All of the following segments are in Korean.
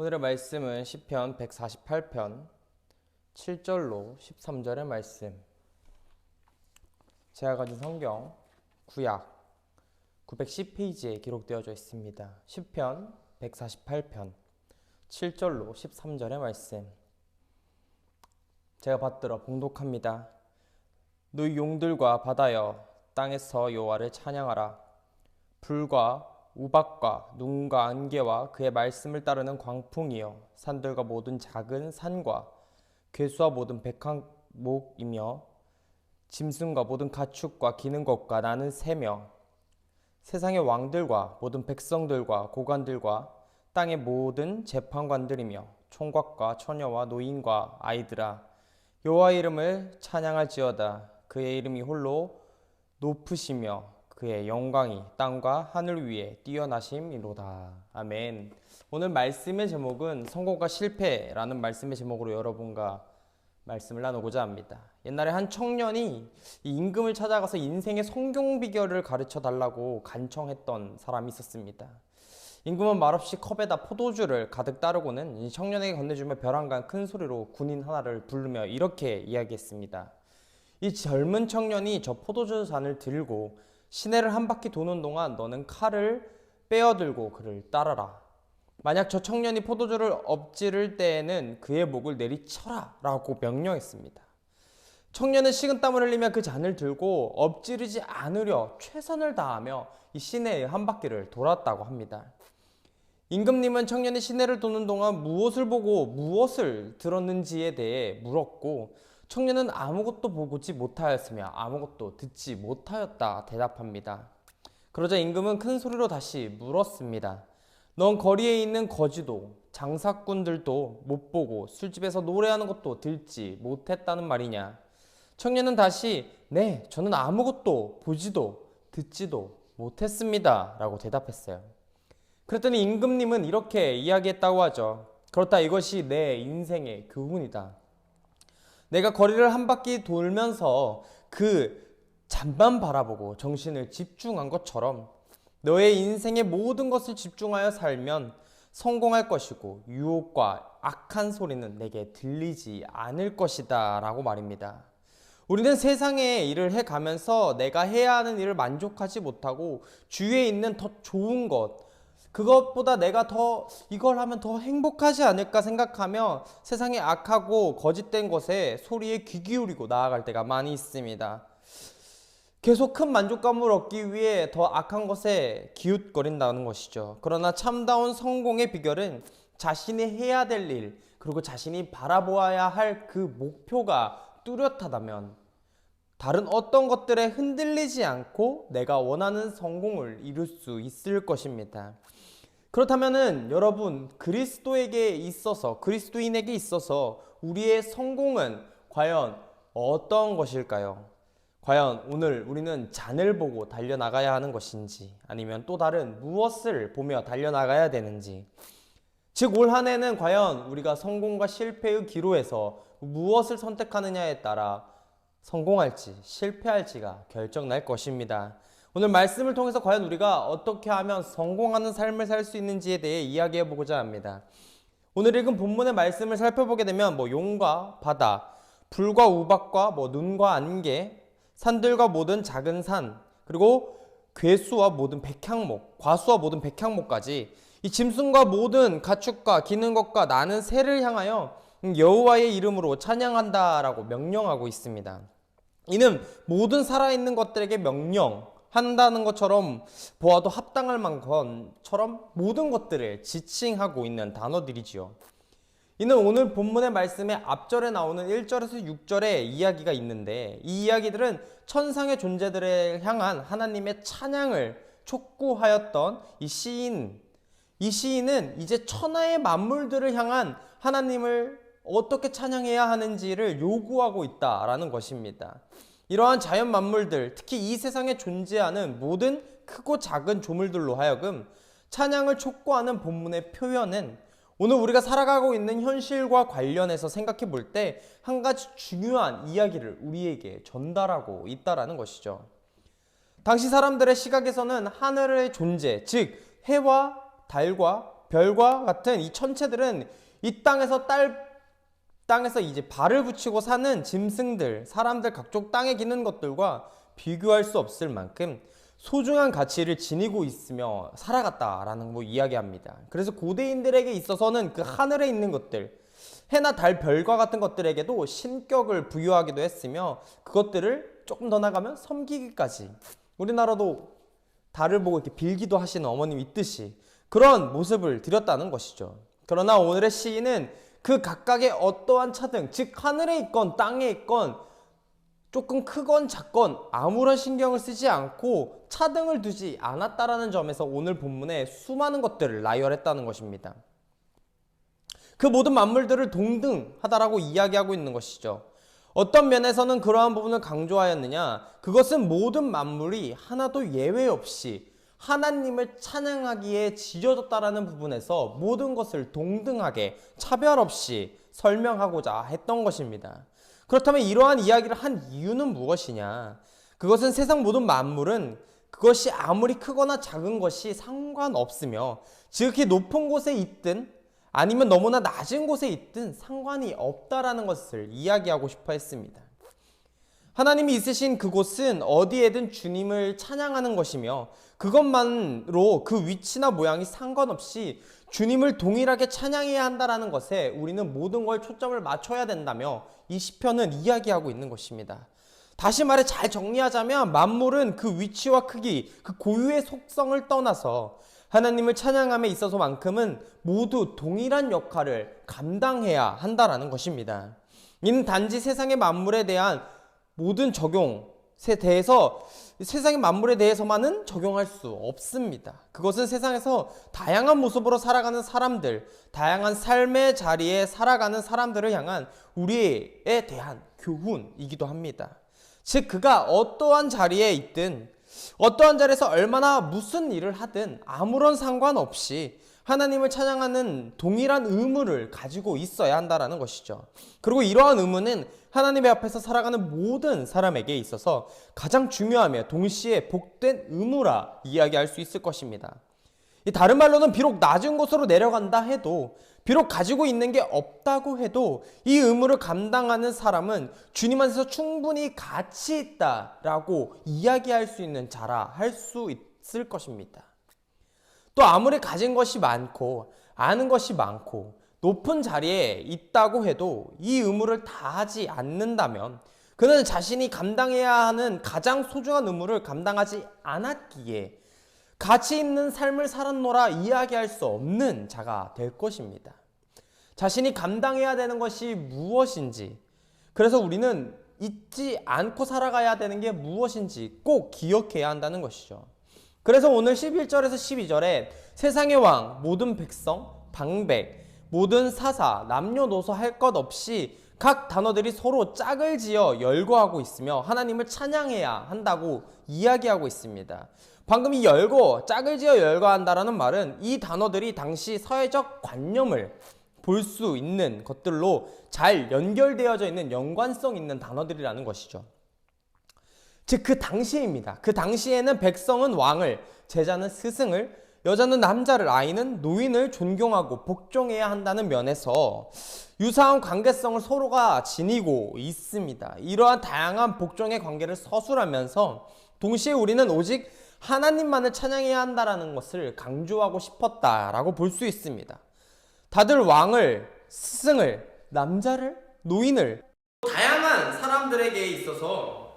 오늘의 말씀은 시편 148편 7절로 13절의 말씀. 제가 가진 성경 구약 910페이지에 기록되어져 있습니다. 시편 148편 7절로 13절의 말씀. 제가 받들어 봉독합니다. 너희 용들과 바다여 땅에서 여호와를 찬양하라. 불과 우박과 눈과 안개와 그의 말씀을 따르는 광풍이여 산들과 모든 작은 산과 괴수와 모든 백항목이며 짐승과 모든 가축과 기는 것과 나는 새며 세상의 왕들과 모든 백성들과 고관들과 땅의 모든 재판관들이며 총각과 처녀와 노인과 아이들아 여호와 이름을 찬양할지어다. 그의 이름이 홀로 높으시며 그의 영광이 땅과 하늘 위에 뛰어나심이로다. 아멘. 오늘 말씀의 제목은 성공과 실패라는 말씀의 제목으로 여러분과 말씀을 나누고자 합니다. 옛날에 한 청년이 이 임금을 찾아가서 인생의 성공 비결을 가르쳐 달라고 간청했던 사람이 있었습니다. 임금은 말없이 컵에다 포도주를 가득 따르고는 이 청년에게 건네주며 벼랑간 큰 소리로 군인 하나를 부르며 이렇게 이야기했습니다. 이 젊은 청년이 저 포도주 잔을 들고 시내를 한 바퀴 도는 동안 너는 칼을 빼어들고 그를 따라라. 만약 저 청년이 포도주를 엎지를 때에는 그의 목을 내리쳐라 라고 명령했습니다. 청년은 식은 땀을 흘리며 그 잔을 들고 엎지르지 않으려 최선을 다하며 이 시내의 한 바퀴를 돌았다고 합니다. 임금님은 청년이 시내를 도는 동안 무엇을 보고 무엇을 들었는지에 대해 물었고 청년은 아무것도 보지 못하였으며 아무것도 듣지 못하였다 대답합니다. 그러자 임금은 큰 소리로 다시 물었습니다. 넌 거리에 있는 거지도 장사꾼들도 못 보고 술집에서 노래하는 것도 듣지 못했다는 말이냐? 청년은 다시 네, 저는 아무것도 보지도 듣지도 못했습니다. 라고 대답했어요. 그랬더니 임금님은 이렇게 이야기했다고 하죠. 그렇다 이것이 내 인생의 교훈이다. 내가 거리를 한 바퀴 돌면서 그 잠만 바라보고 정신을 집중한 것처럼 너의 인생의 모든 것을 집중하여 살면 성공할 것이고 유혹과 악한 소리는 내게 들리지 않을 것이다 라고 말입니다. 우리는 세상의 일을 해가면서 내가 해야 하는 일을 만족하지 못하고 주위에 있는 더 좋은 것, 그것보다 내가 더 이걸 하면 더 행복하지 않을까 생각하며 세상의 악하고 거짓된 것에 소리에 귀 기울이고 나아갈 때가 많이 있습니다. 계속 큰 만족감을 얻기 위해 더 악한 것에 기웃거린다는 것이죠. 그러나 참다운 성공의 비결은 자신이 해야 될 일, 그리고 자신이 바라보아야 할 그 목표가 뚜렷하다면 다른 어떤 것들에 흔들리지 않고 내가 원하는 성공을 이룰 수 있을 것입니다. 그렇다면은 여러분 그리스도에게 있어서 그리스도인에게 있어서 우리의 성공은 과연 어떤 것일까요? 과연 오늘 우리는 잔을 보고 달려나가야 하는 것인지 아니면 또 다른 무엇을 보며 달려나가야 되는지 즉 올 한 해는 과연 우리가 성공과 실패의 기로에서 무엇을 선택하느냐에 따라 성공할지 실패할지가 결정날 것입니다. 오늘 말씀을 통해서 과연 우리가 어떻게 하면 성공하는 삶을 살 수 있는지에 대해 이야기해 보고자 합니다. 오늘 읽은 본문의 말씀을 살펴보게 되면 뭐 용과 바다, 불과 우박과 뭐 눈과 안개, 산들과 모든 작은 산, 그리고 괴수와 모든 백향목, 과수와 모든 백향목까지 이 짐승과 모든 가축과 기는 것과 나는 새를 향하여 여호와의 이름으로 찬양한다라고 명령하고 있습니다. 이는 모든 살아있는 것들에게 명령한다는 것처럼 보아도 합당할 만큼처럼 모든 것들을 지칭하고 있는 단어들이지요. 이는 오늘 본문의 말씀의 앞절에 나오는 1절에서 6절의 이야기가 있는데 이 이야기들은 천상의 존재들을 향한 하나님의 찬양을 촉구하였던 이 시인 이 시인은 이제 천하의 만물들을 향한 하나님을 어떻게 찬양해야 하는지를 요구하고 있다라는 것입니다. 이러한 자연 만물들, 특히 이 세상에 존재하는 모든 크고 작은 조물들로 하여금 찬양을 촉구하는 본문의 표현은 오늘 우리가 살아가고 있는 현실과 관련해서 생각해 볼 때 한 가지 중요한 이야기를 우리에게 전달하고 있다라는 것이죠. 당시 사람들의 시각에서는 하늘의 존재, 즉 해와 달과 별과 같은 이 천체들은 이 땅에서 딸 땅에서 이제 발을 붙이고 사는 짐승들, 사람들 각종 땅에 기는 것들과 비교할 수 없을 만큼 소중한 가치를 지니고 있으며 살아갔다라는 거 이야기합니다. 그래서 고대인들에게 있어서는 그 하늘에 있는 것들, 해나 달, 별과 같은 것들에게도 신격을 부여하기도 했으며 그것들을 조금 더 나가면 섬기기까지 우리나라도 달을 보고 이렇게 빌기도 하시는 어머님 있듯이 그런 모습을 드렸다는 것이죠. 그러나 오늘의 시인은 그 각각의 어떠한 차등, 즉 하늘에 있건 땅에 있건 조금 크건 작건 아무런 신경을 쓰지 않고 차등을 두지 않았다라는 점에서 오늘 본문에 수많은 것들을 나열했다는 것입니다. 그 모든 만물들을 동등하다라고 이야기하고 있는 것이죠. 어떤 면에서는 그러한 부분을 강조하였느냐? 그것은 모든 만물이 하나도 예외 없이 하나님을 찬양하기에 지어졌다라는 부분에서 모든 것을 동등하게 차별 없이 설명하고자 했던 것입니다. 그렇다면 이러한 이야기를 한 이유는 무엇이냐? 그것은 세상 모든 만물은 그것이 아무리 크거나 작은 것이 상관없으며 지극히 높은 곳에 있든 아니면 너무나 낮은 곳에 있든 상관이 없다라는 것을 이야기하고 싶어 했습니다. 하나님이 있으신 그곳은 어디에든 주님을 찬양하는 것이며 그것만으로 그 위치나 모양이 상관없이 주님을 동일하게 찬양해야 한다라는 것에 우리는 모든 걸 초점을 맞춰야 된다며 이 시편은 이야기하고 있는 것입니다. 다시 말해 잘 정리하자면 만물은 그 위치와 크기, 그 고유의 속성을 떠나서 하나님을 찬양함에 있어서만큼은 모두 동일한 역할을 감당해야 한다라는 것입니다. 이는 단지 세상의 만물에 대한 모든 적용에 대해서 세상의 만물에 대해서만은 적용할 수 없습니다. 그것은 세상에서 다양한 모습으로 살아가는 사람들, 다양한 삶의 자리에 살아가는 사람들을 향한 우리에 대한 교훈이기도 합니다. 즉, 그가 어떠한 자리에 있든, 어떠한 자리에서 얼마나 무슨 일을 하든 아무런 상관없이 하나님을 찬양하는 동일한 의무를 가지고 있어야 한다라는 것이죠. 그리고 이러한 의무는 하나님의 앞에서 살아가는 모든 사람에게 있어서 가장 중요하며 동시에 복된 의무라 이야기할 수 있을 것입니다. 이 다른 말로는 비록 낮은 곳으로 내려간다 해도 비록 가지고 있는 게 없다고 해도 이 의무를 감당하는 사람은 주님 안에서 충분히 가치 있다라고 이야기할 수 있는 자라 할 수 있을 것입니다. 또 아무리 가진 것이 많고 아는 것이 많고 높은 자리에 있다고 해도 이 의무를 다하지 않는다면 그는 자신이 감당해야 하는 가장 소중한 의무를 감당하지 않았기에 가치 있는 삶을 살았노라 이야기할 수 없는 자가 될 것입니다. 자신이 감당해야 되는 것이 무엇인지, 그래서 우리는 잊지 않고 살아가야 되는 게 무엇인지 꼭 기억해야 한다는 것이죠. 그래서 오늘 11절에서 12절에 세상의 왕, 모든 백성, 방백, 모든 사사, 남녀노소 할 것 없이 각 단어들이 서로 짝을 지어 열거하고 있으며 하나님을 찬양해야 한다고 이야기하고 있습니다. 방금 이 열거, 짝을 지어 열거한다라는 말은 이 단어들이 당시 사회적 관념을 볼 수 있는 것들로 잘 연결되어져 있는 연관성 있는 단어들이라는 것이죠. 즉 그 당시입니다. 그 당시에는 백성은 왕을, 제자는 스승을, 여자는 남자를, 아이는 노인을 존경하고 복종해야 한다는 면에서 유사한 관계성을 서로가 지니고 있습니다. 이러한 다양한 복종의 관계를 서술하면서 동시에 우리는 오직 하나님만을 찬양해야 한다라는 것을 강조하고 싶었다라고 볼 수 있습니다. 다들 왕을, 스승을, 남자를, 노인을 다양한 사람들에게 있어서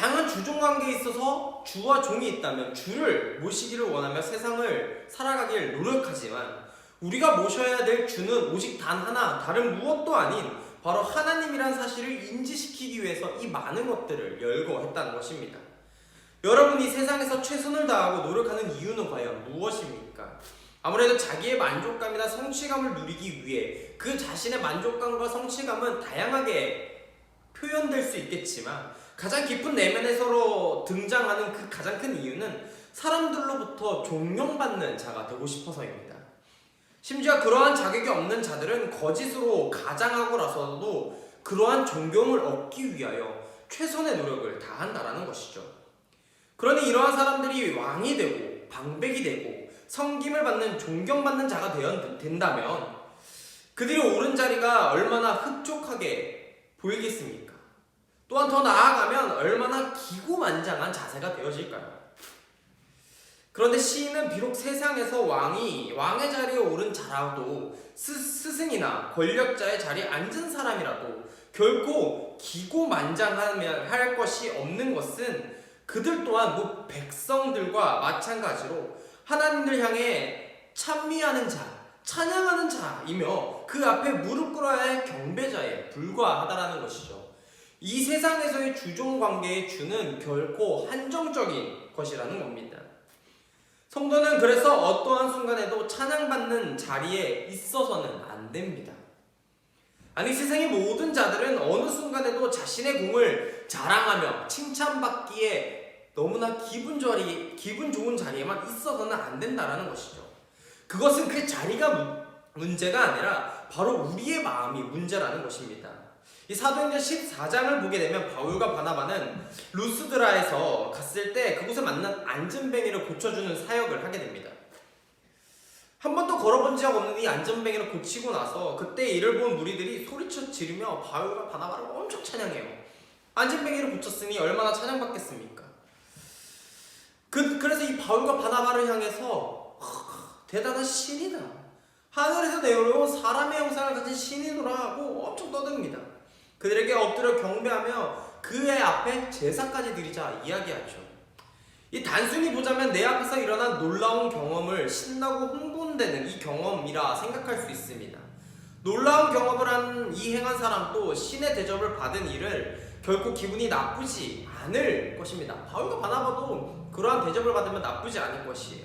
다양한 주종 관계에 있어서 주와 종이 있다면 주를 모시기를 원하며 세상을 살아가길 노력하지만 우리가 모셔야 될 주는 오직 단 하나 다른 무엇도 아닌 바로 하나님이란 사실을 인지시키기 위해서 이 많은 것들을 열거했다는 것입니다. 여러분이 세상에서 최선을 다하고 노력하는 이유는 과연 무엇입니까? 아무래도 자기의 만족감이나 성취감을 누리기 위해 그 자신의 만족감과 성취감은 다양하게 표현될 수 있겠지만 가장 깊은 내면에서로 등장하는 그 가장 큰 이유는 사람들로부터 존경받는 자가 되고 싶어서입니다. 심지어 그러한 자격이 없는 자들은 거짓으로 가장하고 나서도 그러한 존경을 얻기 위하여 최선의 노력을 다한다라는 것이죠. 그러니 이러한 사람들이 왕이 되고 방백이 되고 섬김을 받는 존경받는 자가 되어 된다면 그들이 오른 자리가 얼마나 흡족하게 보이겠습니까? 또한 더 나아가면 얼마나 기고만장한 자세가 되어질까요? 그런데 시인은 비록 세상에서 왕이 왕의 자리에 오른 자라도 스, 스승이나 권력자의 자리에 앉은 사람이라도 결코 기고만장하면 할 것이 없는 것은 그들 또한 뭐 백성들과 마찬가지로 하나님을 향해 찬미하는 자, 찬양하는 자이며 그 앞에 무릎 꿇어야 할 경배자에 불과하다라는 것이죠. 이 세상에서의 주종 관계의 주는 결코 한정적인 것이라는 겁니다. 성도는 그래서 어떠한 순간에도 찬양받는 자리에 있어서는 안 됩니다. 아니 세상의 모든 자들은 어느 순간에도 자신의 공을 자랑하며 칭찬받기에 너무나 기분 좋리 기분 좋은 자리에만 있어서는 안 된다라는 것이죠. 그것은 그 자리가 문, 문제가 아니라 바로 우리의 마음이 문제라는 것입니다. 이 사도행전 14장을 보게 되면 바울과 바나바는 루스드라에서 갔을 때 그곳에 만난 안전뱅이를 고쳐주는 사역을 하게 됩니다. 한 번도 걸어본 적 없는 이 안전뱅이를 고치고 나서 그때 이를 본 무리들이 소리쳐 지르며 바울과 바나바를 엄청 찬양해요. 안전뱅이를 고쳤으니 얼마나 찬양받겠습니까? 그, 그래서 이 바울과 바나바를 향해서 하, 대단한 신이다. 하늘에서 내려온 사람의 형상을 가진 신이노라 하고 엄청 떠듭니다. 그들에게 엎드려 경배하며 그의 앞에 제사까지 드리자 이야기하죠. 이 단순히 보자면 내 앞에서 일어난 놀라운 경험을 신나고 흥분되는 이 경험이라 생각할 수 있습니다. 놀라운 경험을 한 이 행한 사람도 신의 대접을 받은 일을 결코 기분이 나쁘지 않을 것입니다. 바울과 바나바도 그러한 대접을 받으면 나쁘지 않을 것이에요.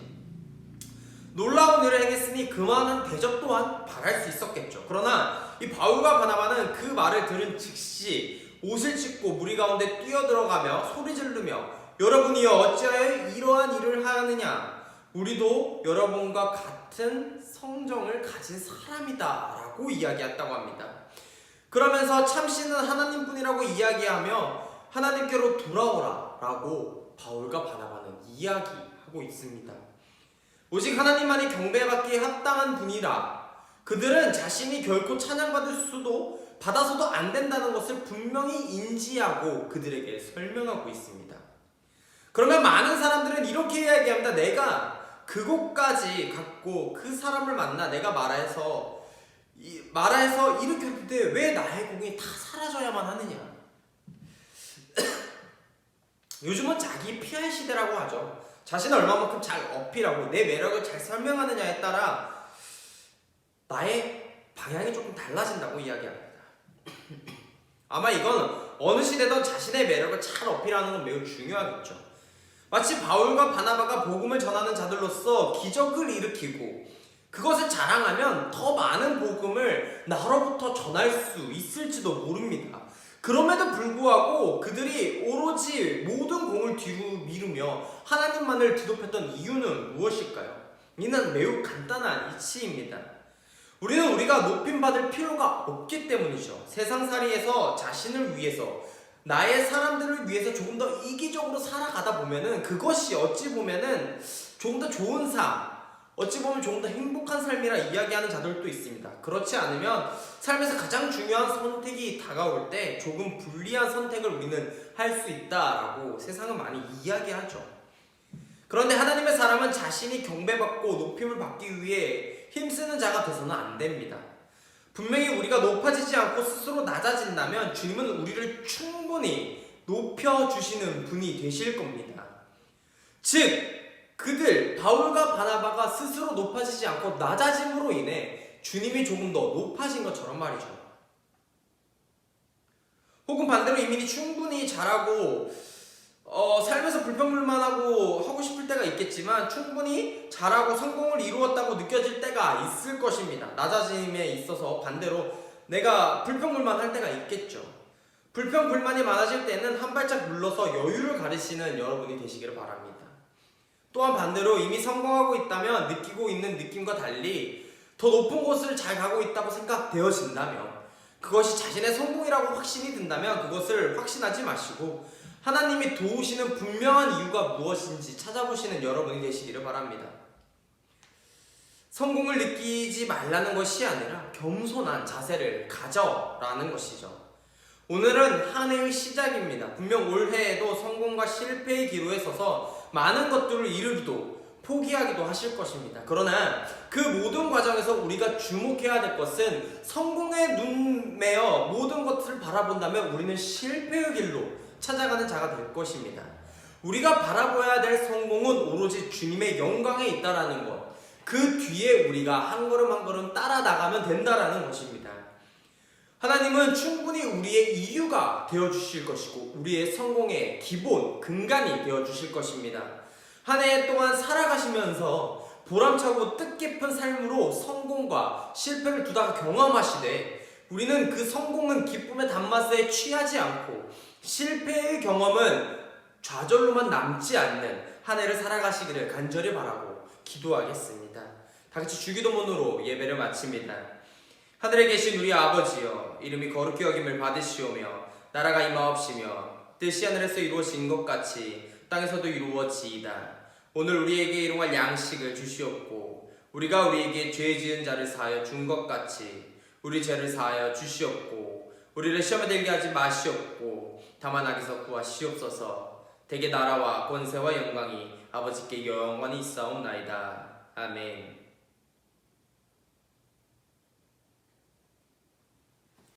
놀라운 일을 행했으니 그만한 대접 또한 바랄 수 있었겠죠. 그러나 이 바울과 바나바는 그 말을 들은 즉시 옷을 찢고 무리 가운데 뛰어들어가며 소리 지르며 여러분이여 어찌하여 이러한 일을 하느냐 우리도 여러분과 같은 성정을 가진 사람이다 라고 이야기했다고 합니다. 그러면서 참신은 하나님뿐이라고 이야기하며 하나님께로 돌아오라 라고 바울과 바나바는 이야기하고 있습니다. 오직 하나님만이 경배받기에 합당한 분이라 그들은 자신이 결코 찬양받을 수도 받아서도 안 된다는 것을 분명히 인지하고 그들에게 설명하고 있습니다. 그러면 많은 사람들은 이렇게 이야기합니다. 내가 그곳까지 갔고 그 사람을 만나 내가 말해서 이, 말해서 이렇게 했는데 왜 나의 공이 다 사라져야만 하느냐? 요즘은 자기 PR 시대라고 하죠. 자신을 얼마만큼 잘 어필하고 내 매력을 잘 설명하느냐에 따라 나의 방향이 조금 달라진다고 이야기합니다. 아마 이건 어느 시대든 자신의 매력을 잘 어필하는 건 매우 중요하겠죠. 마치 바울과 바나바가 복음을 전하는 자들로서 기적을 일으키고 그것을 자랑하면 더 많은 복음을 나로부터 전할 수 있을지도 모릅니다. 그럼에도 불구하고 그들이 오로지 모든 공을 뒤로 미루며 하나님만을 뒤덮였던 이유는 무엇일까요? 이는 매우 간단한 이치입니다. 우리는 우리가 높임 받을 필요가 없기 때문이죠. 세상살이에서 자신을 위해서 나의 사람들을 위해서 조금 더 이기적으로 살아가다 보면은 그것이 어찌 보면은 조금 더 좋은 삶, 어찌 보면 조금 더 행복한 삶이라 이야기하는 자들도 있습니다. 그렇지 않으면 삶에서 가장 중요한 선택이 다가올 때 조금 불리한 선택을 우리는 할 수 있다라고 세상은 많이 이야기하죠. 그런데 하나님의 사람은 자신이 경배받고 높임을 받기 위해 힘쓰는 자가 돼서는 안 됩니다. 분명히 우리가 높아지지 않고 스스로 낮아진다면 주님은 우리를 충분히 높여주시는 분이 되실 겁니다. 즉, 그들, 바울과 바나바가 스스로 높아지지 않고 낮아짐으로 인해 주님이 조금 더 높아진 것처럼 말이죠. 혹은 반대로 이민이 충분히 잘하고 어, 삶에서 불평불만하고 하고 싶을 때가 있겠지만 충분히 잘하고 성공을 이루었다고 느껴질 때가 있을 것입니다. 낮아짐에 있어서 반대로 내가 불평불만 할 때가 있겠죠. 불평불만이 많아질 때는 한 발짝 물러서 여유를 가르치는 여러분이 되시기를 바랍니다. 또한 반대로 이미 성공하고 있다면 느끼고 있는 느낌과 달리 더 높은 곳을 잘 가고 있다고 생각되어진다면 그것이 자신의 성공이라고 확신이 든다면 그것을 확신하지 마시고 하나님이 도우시는 분명한 이유가 무엇인지 찾아보시는 여러분이 되시기를 바랍니다. 성공을 느끼지 말라는 것이 아니라 겸손한 자세를 가져라는 것이죠. 오늘은 한 해의 시작입니다. 분명 올해에도 성공과 실패의 기로에 서서 많은 것들을 이루기도 포기하기도 하실 것입니다. 그러나 그 모든 과정에서 우리가 주목해야 될 것은 성공에 눈매어 모든 것을 바라본다면 우리는 실패의 길로 찾아가는 자가 될 것입니다. 우리가 바라봐야 될 성공은 오로지 주님의 영광에 있다라는 것. 그 뒤에 우리가 한 걸음 한 걸음 따라 나가면 된다라는 것입니다. 하나님은 충분히 우리의 이유가 되어 주실 것이고 우리의 성공의 기본 근간이 되어 주실 것입니다. 한 해 동안 살아가시면서 보람차고 뜻깊은 삶으로 성공과 실패를 두다가 경험하시되 우리는 그 성공은 기쁨의 단맛에 취하지 않고 실패의 경험은 좌절로만 남지 않는 한 해를 살아가시기를 간절히 바라고 기도하겠습니다. 다 같이 주기도문으로 예배를 마칩니다. 하늘에 계신 우리 아버지여 이름이 거룩히 여김을 받으시오며 나라가 임하옵시며 뜻이 하늘에서 이루어진 것 같이 땅에서도 이루어지이다. 오늘 우리에게 일용할 양식을 주시옵고 우리가 우리에게 죄 지은 자를 사하여 준 것 같이 우리 죄를 사하여 주시옵고 우리를 시험에 들게 하지 마시옵고 다만 악에서 구하시옵소서 대개 나라와 권세와 영광이 아버지께 영원히 있사옵나이다. 아멘